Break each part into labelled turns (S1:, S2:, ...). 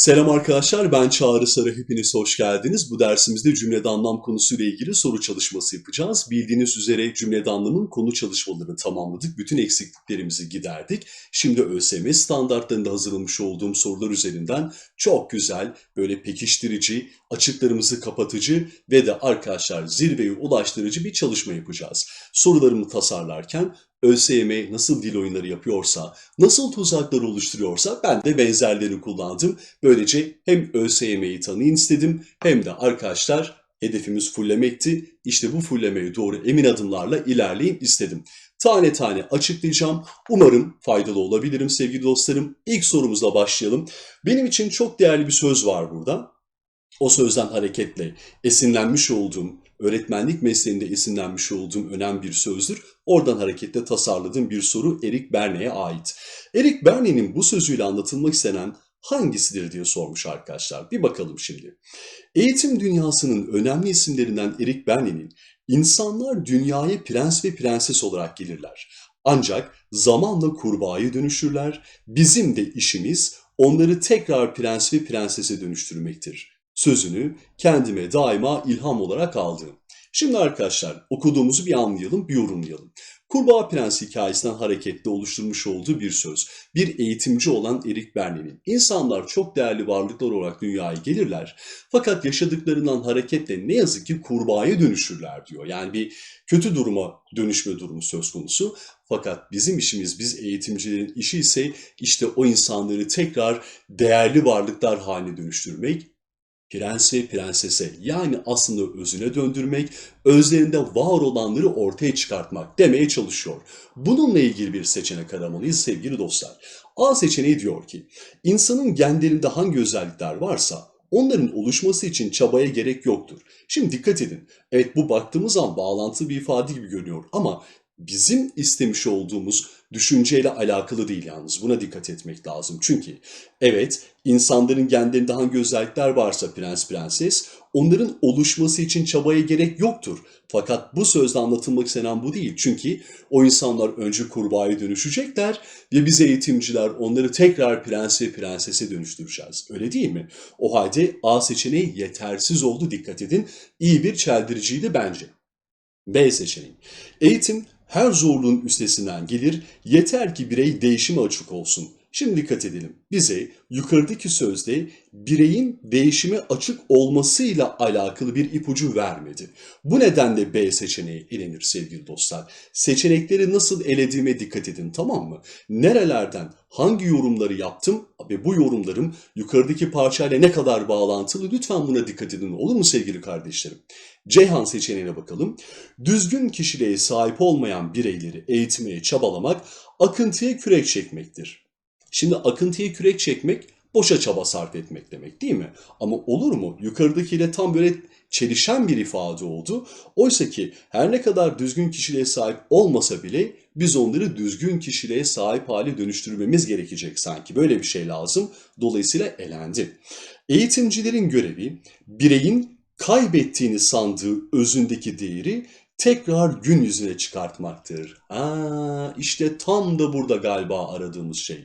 S1: Selam arkadaşlar, ben Çağrı Sarı. Hepiniz hoş geldiniz. Bu dersimizde cümlede anlam konusuyla ilgili soru çalışması yapacağız. Bildiğiniz üzere cümlede anlamın konu çalışmalarını tamamladık. Bütün eksikliklerimizi giderdik. Şimdi ÖSYM standartlarında hazırlamış olduğum sorular üzerinden çok güzel, böyle pekiştirici, açıklarımızı kapatıcı ve de arkadaşlar zirveye ulaştırıcı bir çalışma yapacağız. Sorularımı tasarlarken ÖSYM nasıl dil oyunları yapıyorsa, nasıl tuzaklar oluşturuyorsa ben de benzerlerini kullandım. Böylece hem ÖSYM'yi tanıyın istedim hem de arkadaşlar hedefimiz fullemekti. İşte bu fullemeye doğru emin adımlarla ilerleyin istedim. Tane tane açıklayacağım. Umarım faydalı olabilirim sevgili dostlarım. İlk sorumuzla başlayalım. Benim için çok değerli bir söz var burada. O sözden hareketle esinlenmiş olduğum, öğretmenlik mesleğinde esinlenmiş olduğum önemli bir sözdür. Oradan hareketle tasarladığım bir soru Erik Berne'ye ait. Erik Berne'nin bu sözüyle anlatılmak istenen hangisidir diye sormuş arkadaşlar. Bir bakalım şimdi. Eğitim dünyasının önemli isimlerinden Erik Berne'nin insanlar dünyaya prens ve prenses olarak gelirler. Ancak zamanla kurbağaya dönüşürler. Bizim de işimiz onları tekrar prens ve prensese dönüştürmektir. Sözünü kendime daima ilham olarak aldım. Şimdi arkadaşlar okuduğumuzu bir anlayalım, bir yorumlayalım. Kurbağa Prens hikayesinden hareketle oluşturmuş olduğu bir söz. Bir eğitimci olan Erik Berne'nin insanlar çok değerli varlıklar olarak dünyaya gelirler fakat yaşadıklarından hareketle ne yazık ki kurbağaya dönüşürler diyor. Yani bir kötü duruma dönüşme durumu söz konusu. Fakat bizim işimiz, biz eğitimcilerin işi ise işte o insanları tekrar değerli varlıklar haline dönüştürmek, prens ve prensese yani aslında özüne döndürmek, özlerinde var olanları ortaya çıkartmak demeye çalışıyor. Bununla ilgili bir seçenek aramalıyız sevgili dostlar. A seçeneği diyor ki, insanın genlerinde hangi özellikler varsa onların oluşması için çabaya gerek yoktur. Şimdi dikkat edin. Evet bu baktığımız zaman bağlantılı bir ifade gibi görünüyor ama bizim istemiş olduğumuz düşünceyle alakalı değil yalnız. Buna dikkat etmek lazım. Çünkü evet insanların genlerinde hangi özellikler varsa prens prenses onların oluşması için çabaya gerek yoktur. Fakat bu sözde anlatılmak istenen bu değil. Çünkü o insanlar önce kurbağaya dönüşecekler ve biz eğitimciler onları tekrar prens ve prensese dönüştüreceğiz. Öyle değil mi? O halde A seçeneği yetersiz oldu dikkat edin. İyi bir çeldiriciydi bence. B seçeneği. Eğitim her zorluğun üstesinden gelir, yeter ki birey değişime açık olsun. Şimdi dikkat edelim. Bize yukarıdaki sözde bireyin değişime açık olmasıyla alakalı bir ipucu vermedi. Bu nedenle B seçeneği elenir sevgili dostlar. Seçenekleri nasıl elediğime dikkat edin tamam mı? Nerelerden hangi yorumları yaptım ve bu yorumlarım yukarıdaki parçayla ne kadar bağlantılı lütfen buna dikkat edin olur mu sevgili kardeşlerim? Ceyhan seçeneğine bakalım. Düzgün kişiliğe sahip olmayan bireyleri eğitmeye çabalamak akıntıya kürek çekmektir. Şimdi akıntıya kürek çekmek boşa çaba sarf etmek demek değil mi? Ama olur mu? Yukarıdakiyle tam böyle çelişen bir ifade oldu. Oysa ki her ne kadar düzgün kişiliğe sahip olmasa bile biz onları düzgün kişiliğe sahip hale dönüştürmemiz gerekecek sanki. Böyle bir şey lazım. Dolayısıyla elendi. Eğitimcilerin görevi bireyin kaybettiğini sandığı özündeki değeri tekrar gün yüzüne çıkartmaktır. Aa, işte tam da burada galiba aradığımız şey.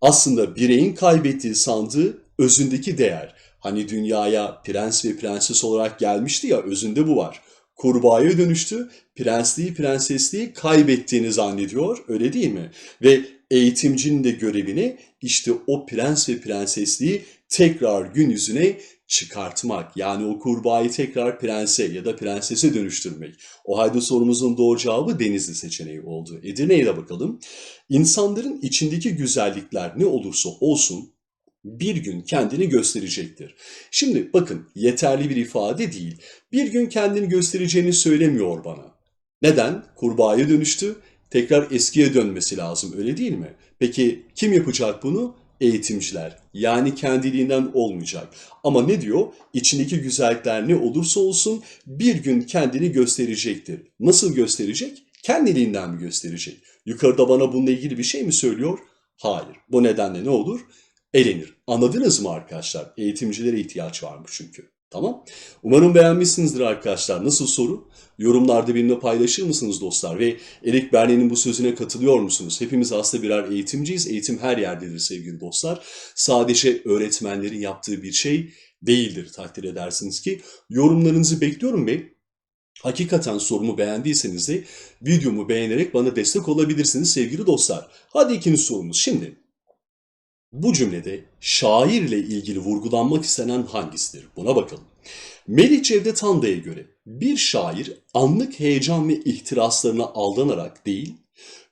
S1: Aslında bireyin kaybettiği sandığı özündeki değer. Hani dünyaya prens ve prenses olarak gelmişti ya özünde bu var. Kurbağaya dönüştü, prensliği prensesliği kaybettiğini zannediyor öyle değil mi? Ve eğitimcinin de görevini işte o prens ve prensesliği tekrar gün yüzüne çıkartmak. Yani o kurbağayı tekrar prense ya da prensese dönüştürmek. O halde sorumuzun doğru cevabı Denizli seçeneği oldu. Edirne'ye de bakalım. İnsanların içindeki güzellikler ne olursa olsun bir gün kendini gösterecektir. Şimdi bakın yeterli bir ifade değil. Bir gün kendini göstereceğini söylemiyor bana. Neden? Kurbağaya dönüştü. Tekrar eskiye dönmesi lazım öyle değil mi? Peki kim yapacak bunu? Eğitimciler. Yani kendiliğinden olmayacak. Ama ne diyor? İçindeki güzellikler ne olursa olsun bir gün kendini gösterecektir. Nasıl gösterecek? Kendiliğinden mi gösterecek? Yukarıda bana bununla ilgili bir şey mi söylüyor? Hayır. Bu nedenle ne olur? Elenir. Anladınız mı arkadaşlar? Eğitimcilere ihtiyaç varmış çünkü. Tamam. Umarım beğenmişsinizdir arkadaşlar. Nasıl soru? Yorumlarda benimle paylaşır mısınız dostlar? Ve Erik Berne'nin bu sözüne katılıyor musunuz? Hepimiz aslında birer eğitimciyiz. Eğitim her yerdedir sevgili dostlar. Sadece öğretmenlerin yaptığı bir şey değildir takdir edersiniz ki. Yorumlarınızı bekliyorum ve hakikaten sorumu beğendiyseniz de videomu beğenerek bana destek olabilirsiniz sevgili dostlar. Hadi ikinci sorumuz. Şimdi bu cümlede şairle ilgili vurgulanmak istenen hangisidir? Buna bakalım. Melih Cevdet Handa'ya göre bir şair anlık heyecan ve ihtiraslarına aldanarak değil,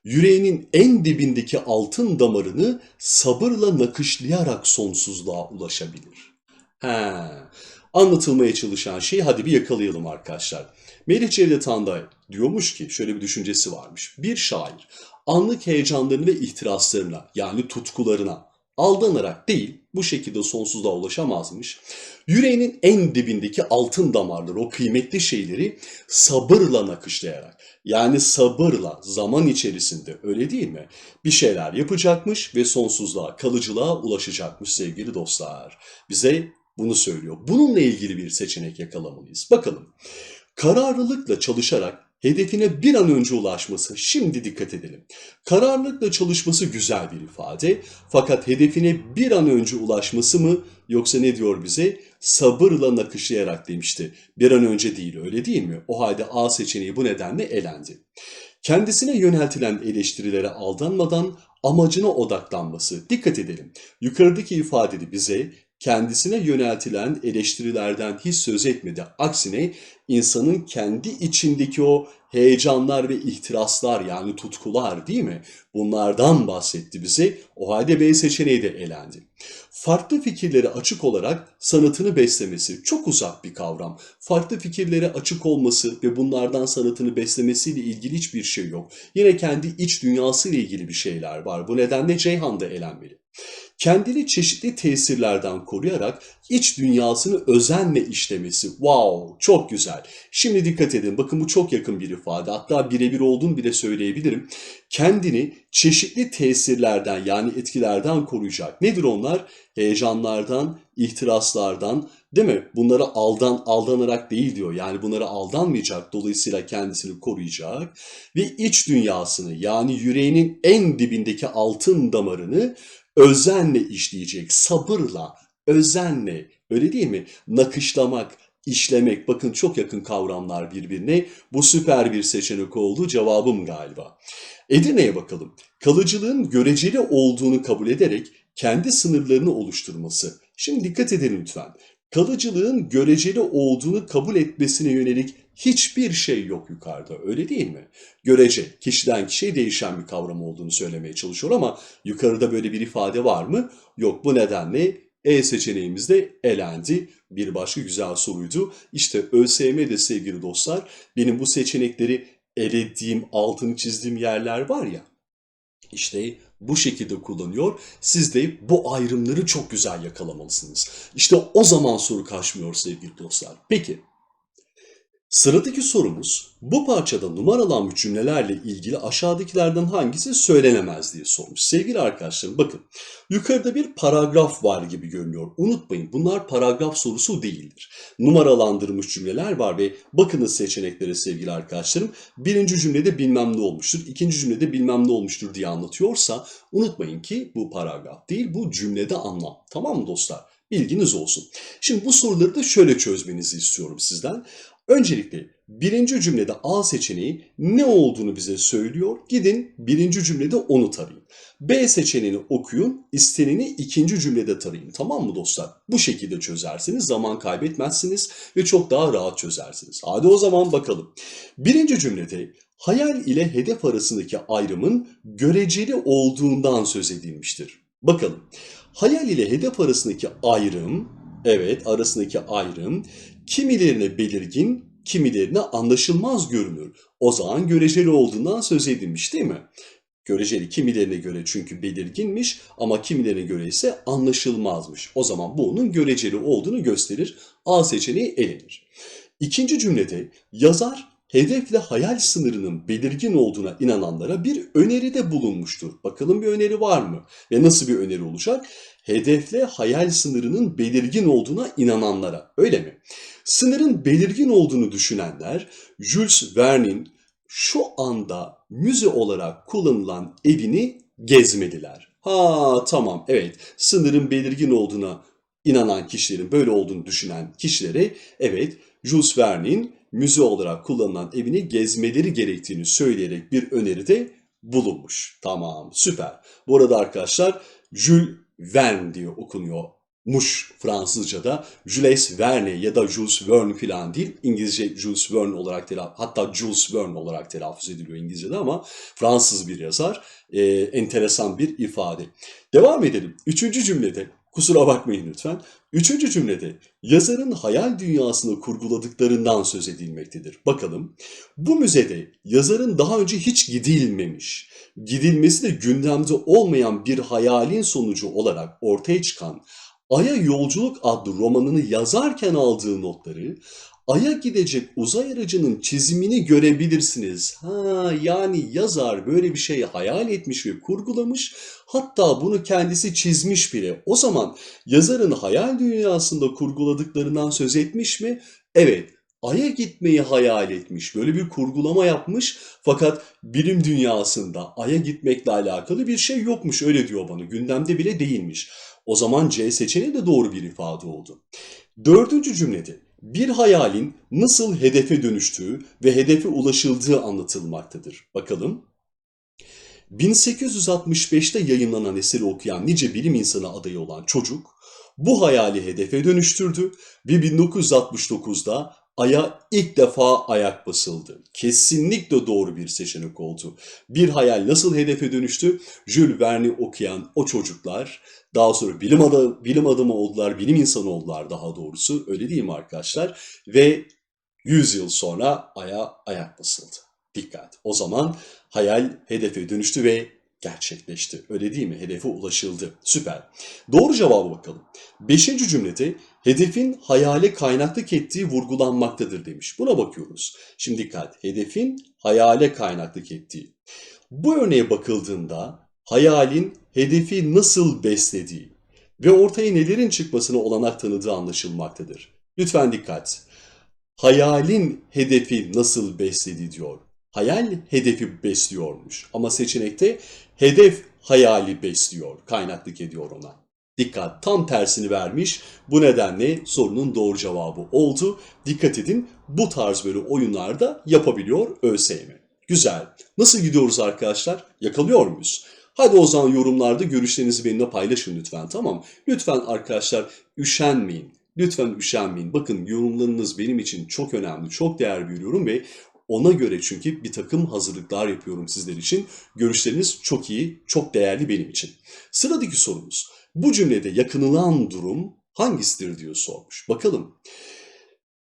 S1: yüreğinin en dibindeki altın damarını sabırla nakışlayarak sonsuzluğa ulaşabilir. He, anlatılmaya çalışan şeyi hadi bir yakalayalım arkadaşlar. Melih Cevdet Handa diyormuş ki şöyle bir düşüncesi varmış. Bir şair anlık heyecanlarını ve ihtiraslarına yani tutkularına aldanarak değil bu şekilde sonsuzluğa ulaşamazmış. Yüreğinin en dibindeki altın damarları, o kıymetli şeyleri sabırla nakışlayarak, yani sabırla zaman içerisinde öyle değil mi? Bir şeyler yapacakmış ve sonsuzluğa, kalıcılığa ulaşacakmış sevgili dostlar. Bize bunu söylüyor. Bununla ilgili bir seçenek yakalamalıyız. Bakalım. Kararlılıkla çalışarak hedefine bir an önce ulaşması. Şimdi dikkat edelim. Kararlılıkla çalışması güzel bir ifade. Fakat hedefine bir an önce ulaşması mı yoksa ne diyor bize? Sabırla nakışlayarak demişti. Bir an önce değil öyle değil mi? O halde A seçeneği bu nedenle elendi. Kendisine yöneltilen eleştirilere aldanmadan amacına odaklanması. Dikkat edelim. Yukarıdaki ifadede bize kendisine yöneltilen eleştirilerden hiç söz etmedi. Aksine insanın kendi içindeki o heyecanlar ve ihtiraslar yani tutkular değil mi? Bunlardan bahsetti bize. O halde B seçeneği de elendi. Farklı fikirlere açık olarak sanatını beslemesi çok uzak bir kavram. Farklı fikirlere açık olması ve bunlardan sanatını beslemesiyle ilgili hiçbir şey yok. Yine kendi iç dünyasıyla ilgili bir şeyler var. Bu nedenle Ceyhan da elenmeli kendini çeşitli tesirlerden koruyarak iç dünyasını özenle işlemesi. Wow, çok güzel. Şimdi dikkat edin. Bakın bu çok yakın bir ifade. Hatta birebir olduğunu bile söyleyebilirim. Kendini çeşitli tesirlerden yani etkilerden koruyacak. Nedir onlar? Heyecanlardan, ihtiraslardan, değil mi? Bunlara aldan aldanarak değil diyor. Yani bunlara aldanmayacak. Dolayısıyla kendisini koruyacak ve iç dünyasını yani yüreğinin en dibindeki altın damarını özenle işleyecek, sabırla, özenle, öyle değil mi? Nakışlamak, işlemek, bakın çok yakın kavramlar birbirine. Bu süper bir seçenek oldu, cevabım galiba. Edirne'ye bakalım. Kalıcılığın göreceli olduğunu kabul ederek kendi sınırlarını oluşturması. Şimdi dikkat edin lütfen. Kalıcılığın göreceli olduğunu kabul etmesine yönelik hiçbir şey yok yukarıda öyle değil mi? Görece kişiden kişiye değişen bir kavram olduğunu söylemeye çalışıyor ama yukarıda böyle bir ifade var mı? Yok bu nedenle E seçeneğimiz de elendi. Bir başka güzel soruydu. İşte ÖSYM'de sevgili dostlar benim bu seçenekleri elediğim, altını çizdiğim yerler var ya. İşte bu şekilde kullanıyor. Siz de bu ayrımları çok güzel yakalamalısınız. İşte o zaman soru kaçmıyor sevgili dostlar. Peki Sıradaki sorumuz bu parçada numaralanmış cümlelerle ilgili aşağıdakilerden hangisi söylenemez diye sormuş. Sevgili arkadaşlarım bakın yukarıda bir paragraf var gibi görünüyor. Unutmayın bunlar paragraf sorusu değildir. Numaralandırılmış cümleler var ve bakınız seçeneklere sevgili arkadaşlarım. Birinci cümlede bilmem ne olmuştur, ikinci cümlede bilmem ne olmuştur diye anlatıyorsa unutmayın ki bu paragraf değil bu cümlede anlam. Tamam mı dostlar? Bilginiz olsun. Şimdi bu soruları da şöyle çözmenizi istiyorum sizden. Öncelikle birinci cümlede A seçeneği ne olduğunu bize söylüyor. Gidin birinci cümlede onu tarayın. B seçeneğini okuyun, isteneni ikinci cümlede tarayın. Tamam mı dostlar? Bu şekilde çözersiniz, zaman kaybetmezsiniz ve çok daha rahat çözersiniz. Hadi o zaman bakalım. Birinci cümlede hayal ile hedef arasındaki ayrımın göreceli olduğundan söz edilmiştir. Bakalım. Hayal ile hedef arasındaki ayrım, evet arasındaki ayrım kimilerine belirgin, kimilerine anlaşılmaz görünür. O zaman göreceli olduğundan söz edilmiş değil mi? Göreceli kimilerine göre çünkü belirginmiş ama kimilerine göre ise anlaşılmazmış. O zaman bu onun göreceli olduğunu gösterir. A seçeneği elenir. İkinci cümlede yazar hedefle hayal sınırının belirgin olduğuna inananlara bir öneride bulunmuştur. Bakalım bir öneri var mı? Ve nasıl bir öneri olacak? Hedefle hayal sınırının belirgin olduğuna inananlara. Öyle mi? Sınırın belirgin olduğunu düşünenler Jules Verne'in şu anda müze olarak kullanılan evini gezmediler. Ha tamam evet sınırın belirgin olduğuna inanan kişilerin böyle olduğunu düşünen kişilere evet Jules Verne'in müze olarak kullanılan evini gezmeleri gerektiğini söyleyerek bir öneride bulunmuş. Tamam süper. Bu arada arkadaşlar Jules Verne diye okunuyor. Muş Fransızca'da Jules Verne ya da Jules Verne falan değil. İngilizce Jules Verne olarak telaffuz, hatta Jules Verne olarak telaffuz ediliyor İngilizce'de ama Fransız bir yazar. Ee, enteresan bir ifade. Devam edelim. Üçüncü cümlede, kusura bakmayın lütfen. Üçüncü cümlede yazarın hayal dünyasını kurguladıklarından söz edilmektedir. Bakalım. Bu müzede yazarın daha önce hiç gidilmemiş, gidilmesi de gündemde olmayan bir hayalin sonucu olarak ortaya çıkan Ay'a Yolculuk adlı romanını yazarken aldığı notları Ay'a gidecek uzay aracının çizimini görebilirsiniz. Ha yani yazar böyle bir şey hayal etmiş ve kurgulamış. Hatta bunu kendisi çizmiş bile. O zaman yazarın hayal dünyasında kurguladıklarından söz etmiş mi? Evet. Ay'a gitmeyi hayal etmiş. Böyle bir kurgulama yapmış. Fakat bilim dünyasında Ay'a gitmekle alakalı bir şey yokmuş. Öyle diyor bana. Gündemde bile değilmiş. O zaman C seçeneği de doğru bir ifade oldu. Dördüncü cümlede bir hayalin nasıl hedefe dönüştüğü ve hedefe ulaşıldığı anlatılmaktadır. Bakalım. 1865'te yayınlanan eseri okuyan nice bilim insanı adayı olan çocuk bu hayali hedefe dönüştürdü ve 1969'da Ay'a ilk defa ayak basıldı. Kesinlikle doğru bir seçenek oldu. Bir hayal nasıl hedefe dönüştü? Jules Verne'i okuyan o çocuklar daha sonra bilim, adı, bilim adamı oldular, bilim insanı oldular daha doğrusu. Öyle değil mi arkadaşlar? Ve 100 yıl sonra Ay'a ayak basıldı. Dikkat. O zaman hayal hedefe dönüştü ve gerçekleşti. Öyle değil mi? Hedefe ulaşıldı. Süper. Doğru cevaba bakalım. Beşinci cümlede hedefin hayale kaynaklık ettiği vurgulanmaktadır demiş. Buna bakıyoruz. Şimdi dikkat. Hedefin hayale kaynaklık ettiği. Bu örneğe bakıldığında hayalin hedefi nasıl beslediği ve ortaya nelerin çıkmasına olanak tanıdığı anlaşılmaktadır. Lütfen dikkat. Hayalin hedefi nasıl besledi diyor. Hayal hedefi besliyormuş ama seçenekte hedef hayali besliyor, kaynaklık ediyor ona. Dikkat tam tersini vermiş. Bu nedenle sorunun doğru cevabı oldu. Dikkat edin bu tarz böyle oyunlarda yapabiliyor ÖSYM. Güzel. Nasıl gidiyoruz arkadaşlar? Yakalıyor muyuz? Hadi o zaman yorumlarda görüşlerinizi benimle paylaşın lütfen tamam Lütfen arkadaşlar üşenmeyin. Lütfen üşenmeyin. Bakın yorumlarınız benim için çok önemli, çok değer veriyorum ve ona göre çünkü bir takım hazırlıklar yapıyorum sizler için. Görüşleriniz çok iyi, çok değerli benim için. Sıradaki sorumuz. Bu cümlede yakınılan durum hangisidir diyor sormuş. Bakalım.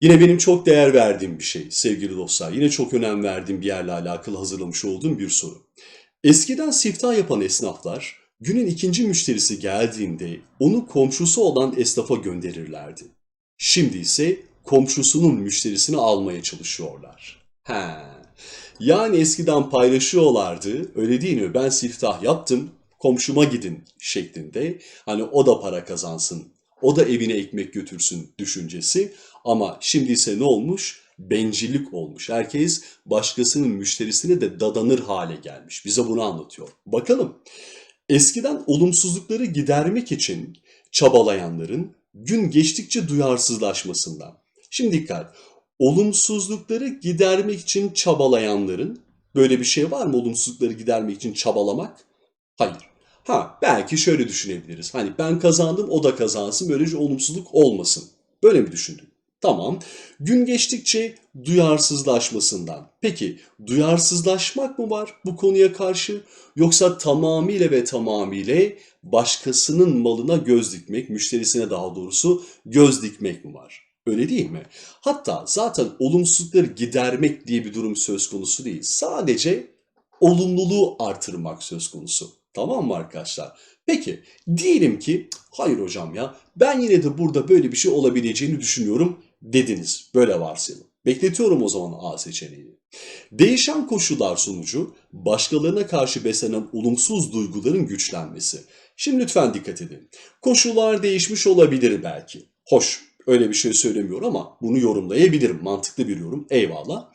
S1: Yine benim çok değer verdiğim bir şey sevgili dostlar. Yine çok önem verdiğim bir yerle alakalı hazırlamış olduğum bir soru. Eskiden siftah yapan esnaflar günün ikinci müşterisi geldiğinde onu komşusu olan esnafa gönderirlerdi. Şimdi ise komşusunun müşterisini almaya çalışıyorlar. He. Yani eskiden paylaşıyorlardı öyle değil mi? Ben siftah yaptım komşuma gidin şeklinde. Hani o da para kazansın, o da evine ekmek götürsün düşüncesi. Ama şimdi ise ne olmuş? Bencillik olmuş. Herkes başkasının müşterisine de dadanır hale gelmiş. Bize bunu anlatıyor. Bakalım. Eskiden olumsuzlukları gidermek için çabalayanların gün geçtikçe duyarsızlaşmasından. Şimdi dikkat. Olumsuzlukları gidermek için çabalayanların böyle bir şey var mı olumsuzlukları gidermek için çabalamak? Hayır. Ha belki şöyle düşünebiliriz. Hani ben kazandım o da kazansın böylece olumsuzluk olmasın. Böyle mi düşündün? Tamam. Gün geçtikçe duyarsızlaşmasından. Peki duyarsızlaşmak mı var bu konuya karşı yoksa tamamıyla ve tamamıyla başkasının malına göz dikmek, müşterisine daha doğrusu göz dikmek mi var? Öyle değil mi? Hatta zaten olumsuzlukları gidermek diye bir durum söz konusu değil. Sadece olumluluğu artırmak söz konusu. Tamam mı arkadaşlar? Peki diyelim ki hayır hocam ya ben yine de burada böyle bir şey olabileceğini düşünüyorum dediniz. Böyle varsayalım. Bekletiyorum o zaman A seçeneğini. Değişen koşullar sonucu başkalarına karşı beslenen olumsuz duyguların güçlenmesi. Şimdi lütfen dikkat edin. Koşullar değişmiş olabilir belki. Hoş, öyle bir şey söylemiyorum ama bunu yorumlayabilirim. Mantıklı bir yorum. Eyvallah.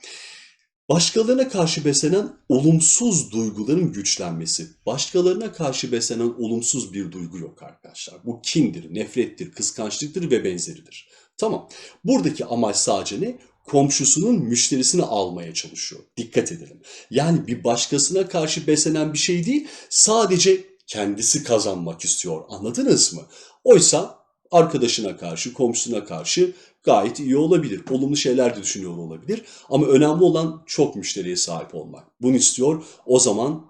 S1: Başkalarına karşı beslenen olumsuz duyguların güçlenmesi. Başkalarına karşı beslenen olumsuz bir duygu yok arkadaşlar. Bu kindir, nefrettir, kıskançlıktır ve benzeridir. Tamam. Buradaki amaç sadece ne? Komşusunun müşterisini almaya çalışıyor. Dikkat edelim. Yani bir başkasına karşı beslenen bir şey değil, sadece kendisi kazanmak istiyor. Anladınız mı? Oysa arkadaşına karşı, komşusuna karşı gayet iyi olabilir. Olumlu şeyler de düşünüyor olabilir. Ama önemli olan çok müşteriye sahip olmak. Bunu istiyor. O zaman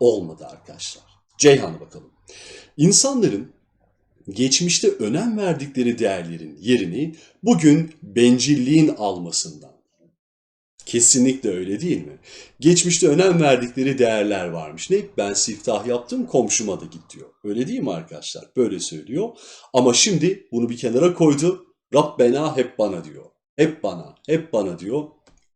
S1: olmadı arkadaşlar. Ceyhan'a bakalım. İnsanların geçmişte önem verdikleri değerlerin yerini bugün bencilliğin almasından. Kesinlikle öyle değil mi? Geçmişte önem verdikleri değerler varmış. Ne? Ben siftah yaptım komşuma da git diyor. Öyle değil mi arkadaşlar? Böyle söylüyor. Ama şimdi bunu bir kenara koydu. Rabbena hep bana diyor. Hep bana, hep bana diyor.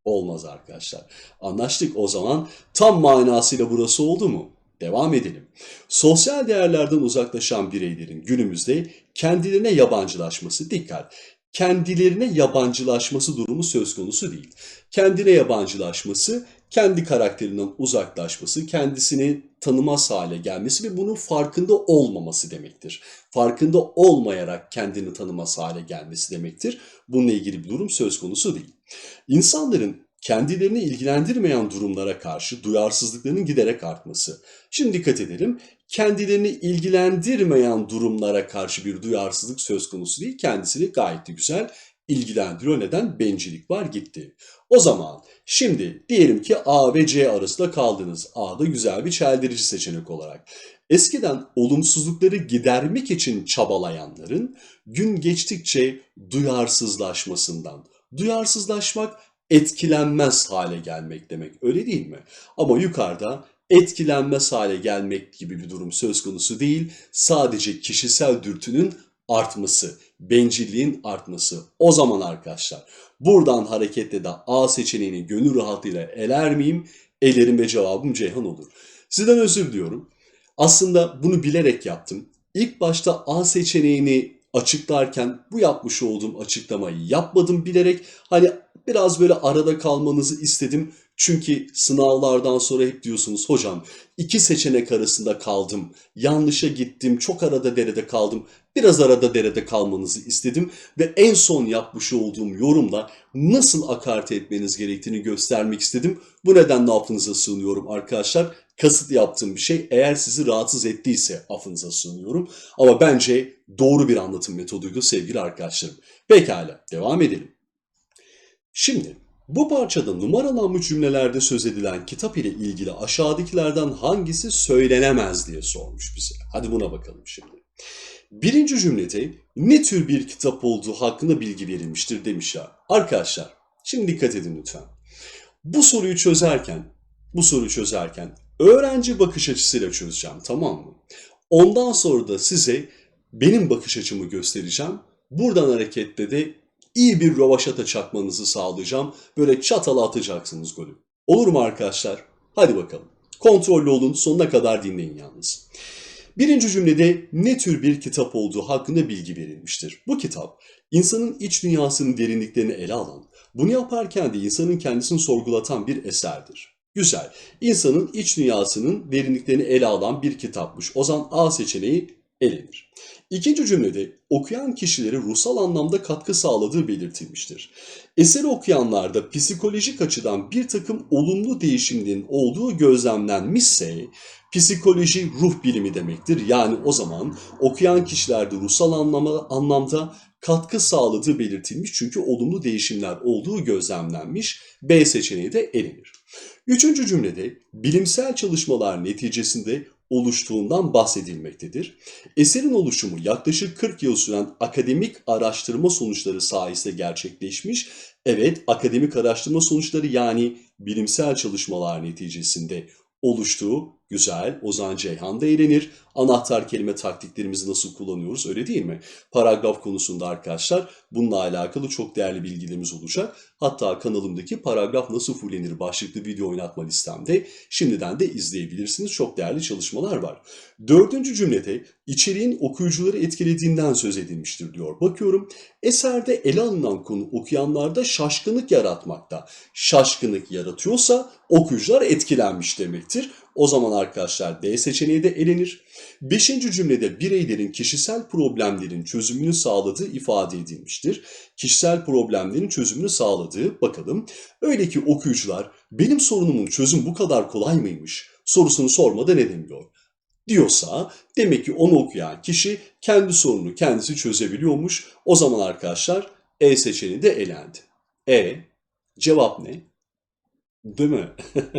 S1: Olmaz arkadaşlar. Anlaştık o zaman tam manasıyla burası oldu mu? Devam edelim. Sosyal değerlerden uzaklaşan bireylerin günümüzde kendilerine yabancılaşması, dikkat, kendilerine yabancılaşması durumu söz konusu değil. Kendine yabancılaşması, kendi karakterinden uzaklaşması, kendisini tanımaz hale gelmesi ve bunun farkında olmaması demektir. Farkında olmayarak kendini tanımaz hale gelmesi demektir. Bununla ilgili bir durum söz konusu değil. İnsanların kendilerini ilgilendirmeyen durumlara karşı duyarsızlıklarının giderek artması. Şimdi dikkat edelim. Kendilerini ilgilendirmeyen durumlara karşı bir duyarsızlık söz konusu değil. Kendisini gayet de güzel ilgilendiriyor. Neden? Bencillik var gitti. O zaman şimdi diyelim ki A ve C arasında kaldınız. A'da güzel bir çeldirici seçenek olarak. Eskiden olumsuzlukları gidermek için çabalayanların gün geçtikçe duyarsızlaşmasından. Duyarsızlaşmak etkilenmez hale gelmek demek öyle değil mi? Ama yukarıda etkilenmez hale gelmek gibi bir durum söz konusu değil. Sadece kişisel dürtünün artması, bencilliğin artması. O zaman arkadaşlar buradan hareketle de A seçeneğini gönül rahatıyla eler miyim? Elerim ve cevabım Ceyhan olur. Sizden özür diliyorum. Aslında bunu bilerek yaptım. İlk başta A seçeneğini açıklarken bu yapmış olduğum açıklamayı yapmadım bilerek. Hani biraz böyle arada kalmanızı istedim. Çünkü sınavlardan sonra hep diyorsunuz hocam iki seçenek arasında kaldım, yanlışa gittim, çok arada derede kaldım. Biraz arada derede kalmanızı istedim ve en son yapmış olduğum yorumla nasıl akarte etmeniz gerektiğini göstermek istedim. Bu nedenle affınıza sığınıyorum arkadaşlar. Kasıt yaptığım bir şey eğer sizi rahatsız ettiyse affınıza sığınıyorum. Ama bence doğru bir anlatım metoduydu sevgili arkadaşlarım. Pekala devam edelim. Şimdi bu parçada numaralanmış cümlelerde söz edilen kitap ile ilgili aşağıdakilerden hangisi söylenemez diye sormuş bize. Hadi buna bakalım şimdi. Birinci cümlede ne tür bir kitap olduğu hakkında bilgi verilmiştir demişler. Arkadaşlar şimdi dikkat edin lütfen. Bu soruyu çözerken, bu soruyu çözerken öğrenci bakış açısıyla çözeceğim tamam mı? Ondan sonra da size benim bakış açımı göstereceğim. Buradan hareketle de iyi bir rövaşata çakmanızı sağlayacağım. Böyle çatala atacaksınız golü. Olur mu arkadaşlar? Hadi bakalım. Kontrollü olun sonuna kadar dinleyin yalnız. Birinci cümlede ne tür bir kitap olduğu hakkında bilgi verilmiştir. Bu kitap insanın iç dünyasının derinliklerini ele alan, bunu yaparken de insanın kendisini sorgulatan bir eserdir. Güzel. İnsanın iç dünyasının derinliklerini ele alan bir kitapmış. O zaman A seçeneği elenir. İkinci cümlede okuyan kişilere ruhsal anlamda katkı sağladığı belirtilmiştir. Eseri okuyanlarda psikolojik açıdan bir takım olumlu değişimlerin olduğu gözlemlenmişse psikoloji ruh bilimi demektir. Yani o zaman okuyan kişilerde ruhsal anlama, anlamda katkı sağladığı belirtilmiş çünkü olumlu değişimler olduğu gözlemlenmiş. B seçeneği de elenir. Üçüncü cümlede bilimsel çalışmalar neticesinde oluştuğundan bahsedilmektedir. Eserin oluşumu yaklaşık 40 yıl süren akademik araştırma sonuçları sayesinde gerçekleşmiş. Evet, akademik araştırma sonuçları yani bilimsel çalışmalar neticesinde oluştuğu güzel. Ozan Ceyhan da eğlenir. Anahtar kelime taktiklerimizi nasıl kullanıyoruz öyle değil mi? Paragraf konusunda arkadaşlar bununla alakalı çok değerli bilgilerimiz olacak. Hatta kanalımdaki paragraf nasıl fullenir başlıklı video oynatma listemde şimdiden de izleyebilirsiniz. Çok değerli çalışmalar var. Dördüncü cümlede içeriğin okuyucuları etkilediğinden söz edilmiştir diyor. Bakıyorum eserde ele alınan konu okuyanlarda şaşkınlık yaratmakta. Şaşkınlık yaratıyorsa okuyucular etkilenmiş demektir. O zaman arkadaşlar D seçeneği de elenir. Beşinci cümlede bireylerin kişisel problemlerin çözümünü sağladığı ifade edilmiştir. Kişisel problemlerin çözümünü sağladığı bakalım. Öyle ki okuyucular benim sorunumun çözüm bu kadar kolay mıymış sorusunu sormadan edemiyor diyorsa demek ki onu okuyan kişi kendi sorununu kendisi çözebiliyormuş. O zaman arkadaşlar E seçeneği de elendi. E cevap ne? Değil mi?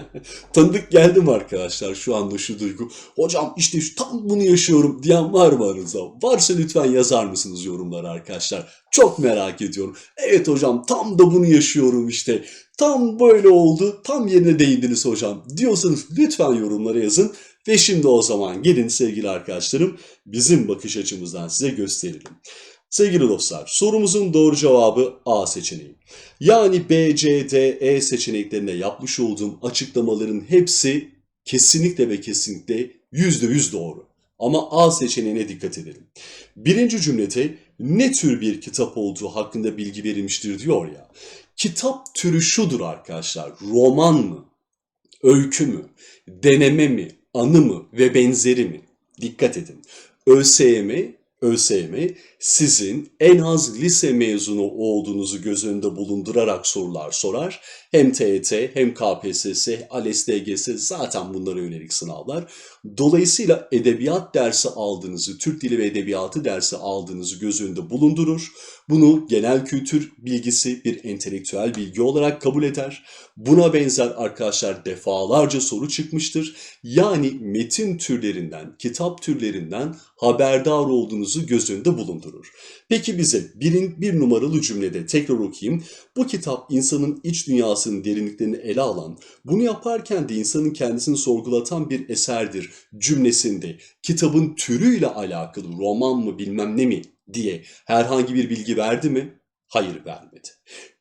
S1: Tanıdık geldi mi arkadaşlar şu anda şu duygu? Hocam işte tam bunu yaşıyorum diyen var mı aranızda? Varsa lütfen yazar mısınız yorumlara arkadaşlar? Çok merak ediyorum. Evet hocam tam da bunu yaşıyorum işte. Tam böyle oldu. Tam yerine değindiniz hocam diyorsanız lütfen yorumlara yazın. Ve şimdi o zaman gelin sevgili arkadaşlarım bizim bakış açımızdan size gösterelim. Sevgili dostlar sorumuzun doğru cevabı A seçeneği. Yani B, C, D, E seçeneklerine yapmış olduğum açıklamaların hepsi kesinlikle ve kesinlikle %100 doğru. Ama A seçeneğine dikkat edelim. Birinci cümlede ne tür bir kitap olduğu hakkında bilgi verilmiştir diyor ya. Kitap türü şudur arkadaşlar. Roman mı? Öykü mü? Deneme mi? Anı mı? Ve benzeri mi? Dikkat edin. ÖSYM ÖSYM sizin en az lise mezunu olduğunuzu göz önünde bulundurarak sorular sorar. Hem TET hem KPSS, ALES, DGS zaten bunlara yönelik sınavlar. Dolayısıyla edebiyat dersi aldığınızı, Türk Dili ve Edebiyatı dersi aldığınızı göz önünde bulundurur. Bunu genel kültür bilgisi, bir entelektüel bilgi olarak kabul eder. Buna benzer arkadaşlar defalarca soru çıkmıştır. Yani metin türlerinden, kitap türlerinden haberdar olduğunuzu göz önünde bulundurur. Peki bize birin, bir numaralı cümlede tekrar okuyayım. Bu kitap insanın iç dünyasının derinliklerini ele alan, bunu yaparken de insanın kendisini sorgulatan bir eserdir cümlesinde kitabın türüyle alakalı roman mı bilmem ne mi diye herhangi bir bilgi verdi mi? Hayır vermedi.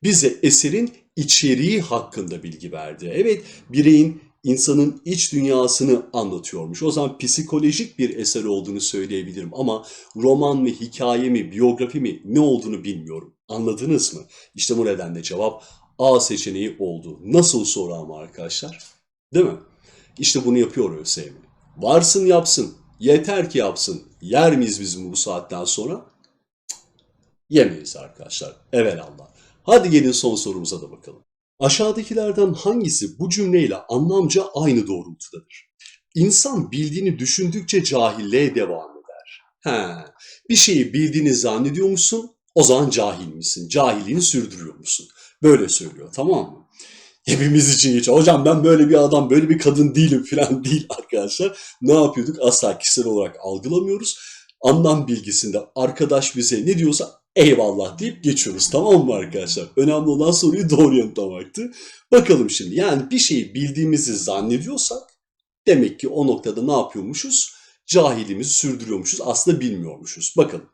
S1: Bize eserin içeriği hakkında bilgi verdi. Evet bireyin insanın iç dünyasını anlatıyormuş. O zaman psikolojik bir eser olduğunu söyleyebilirim ama roman mı, hikaye mi, biyografi mi ne olduğunu bilmiyorum. Anladınız mı? İşte bu nedenle cevap A seçeneği oldu. Nasıl soru ama arkadaşlar? Değil mi? İşte bunu yapıyor ÖSYM. Varsın yapsın. Yeter ki yapsın. Yer miyiz biz bu saatten sonra? Yemeyiz arkadaşlar. Evelallah. Hadi gelin son sorumuza da bakalım. Aşağıdakilerden hangisi bu cümleyle anlamca aynı doğrultudadır? İnsan bildiğini düşündükçe cahilliğe devam eder. He, bir şeyi bildiğini zannediyormuşsun, o zaman cahil misin? Cahilliğini sürdürüyormuşsun. Böyle söylüyor tamam mı? Hepimiz için geçiyor. Hocam ben böyle bir adam, böyle bir kadın değilim falan değil arkadaşlar. Ne yapıyorduk? Asla kişisel olarak algılamıyoruz. Anlam bilgisinde arkadaş bize ne diyorsa eyvallah deyip geçiyoruz. Tamam mı arkadaşlar? Önemli olan soruyu doğru yanıtlamaktı. Bakalım şimdi yani bir şeyi bildiğimizi zannediyorsak demek ki o noktada ne yapıyormuşuz? Cahilimizi sürdürüyormuşuz. Aslında bilmiyormuşuz. Bakalım.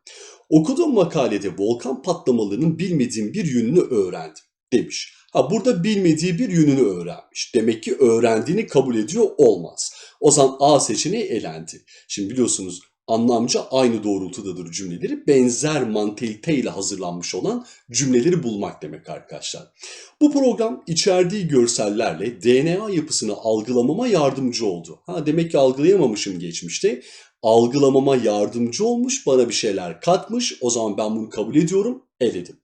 S1: Okuduğum makalede volkan patlamalarının bilmediğim bir yönünü öğrendim demiş. Ha burada bilmediği bir yönünü öğrenmiş. Demek ki öğrendiğini kabul ediyor olmaz. O zaman A seçeneği elendi. Şimdi biliyorsunuz anlamca aynı doğrultudadır cümleleri benzer mantaliteyle hazırlanmış olan cümleleri bulmak demek arkadaşlar. Bu program içerdiği görsellerle DNA yapısını algılamama yardımcı oldu. Ha demek ki algılayamamışım geçmişte. Algılamama yardımcı olmuş, bana bir şeyler katmış. O zaman ben bunu kabul ediyorum, eledim.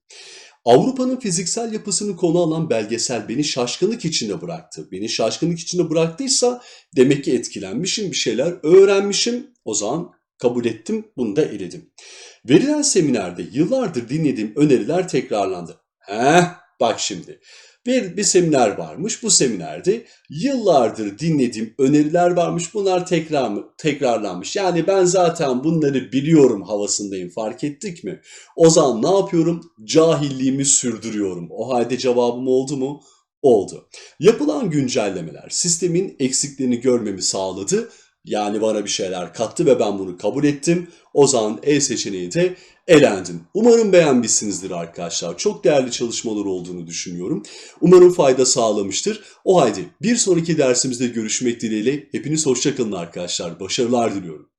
S1: Avrupa'nın fiziksel yapısını konu alan belgesel beni şaşkınlık içinde bıraktı. Beni şaşkınlık içinde bıraktıysa demek ki etkilenmişim, bir şeyler öğrenmişim. O zaman kabul ettim, bunu da eledim. Verilen seminerde yıllardır dinlediğim öneriler tekrarlandı. Heh, bak şimdi. Bir, bir seminer varmış. Bu seminerde yıllardır dinlediğim öneriler varmış. Bunlar tekrar mı, tekrarlanmış. Yani ben zaten bunları biliyorum havasındayım. Fark ettik mi? O zaman ne yapıyorum? Cahilliğimi sürdürüyorum. O halde cevabım oldu mu? Oldu. Yapılan güncellemeler sistemin eksiklerini görmemi sağladı Yani bana bir şeyler kattı ve ben bunu kabul ettim. O zaman E seçeneği de elendim. Umarım beğenmişsinizdir arkadaşlar. Çok değerli çalışmalar olduğunu düşünüyorum. Umarım fayda sağlamıştır. O halde bir sonraki dersimizde görüşmek dileğiyle hepiniz hoşçakalın arkadaşlar. Başarılar diliyorum.